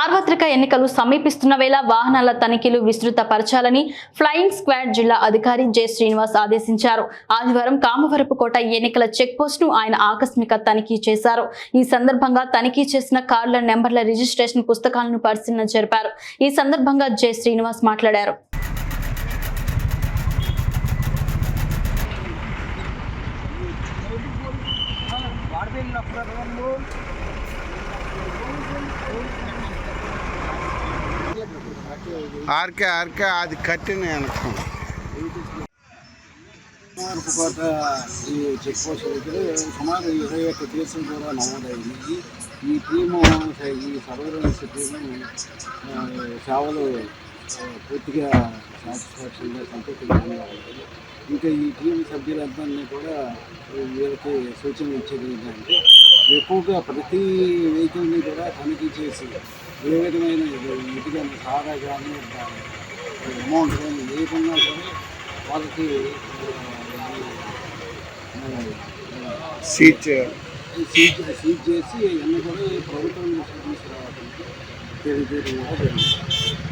సార్వత్రిక ఎన్నికలు సమీపిస్తున్న వేళ వాహనాల తనిఖీలు విస్తృతపరచాలని ఫ్లయింగ్ స్క్వాడ్ జిల్లా అధికారి జె శ్రీనివాస్ ఆదేశించారు. ఆదివారం కామవరపుకోట ఎన్నికల చెక్ పోస్ట్ను ఆయన ఆకస్మిక తనిఖీ చేశారు. ఈ సందర్భంగా తనిఖీ చేసిన కార్ల నెంబర్ల రిజిస్ట్రేషన్ పుస్తకాలను పరిశీలన జరిపారు. ఈ సందర్భంగా జె శ్రీనివాస్ మాట్లాడారు. ఆర్కే ఆర్కే అది కట్టిన వెనకం కోట ఈ చెక్ పోస్ట్ దగ్గర సుమారు ఇరవై ఒక్క కేసులు కూడా నమోదయ్యింది ఈ టీము ఈ సర్వేలెన్స్ టీము సేవలు పూర్తిగా సాటిస్ఫాక్షన్గా సంతృప్తిగా ఉంది. ఇంకా ఈ టీం సభ్యులందరినీ కూడా వీళ్ళకి సూచనలు ఇచ్చేది ఏంటంటే ఎక్కువగా ప్రతి వెహికల్ని తనిఖీ చేసి ఏ విధమైన ఇది కానీ సారా కానీ అమౌంట్ కానీ విధంగా కూడా వాళ్ళకి సీట్ సీజ్ సీజ్ చేసి అన్నీ కూడా ప్రభుత్వం తీసుకురావడానికి తెలియజేయడం కూడా జరిగింది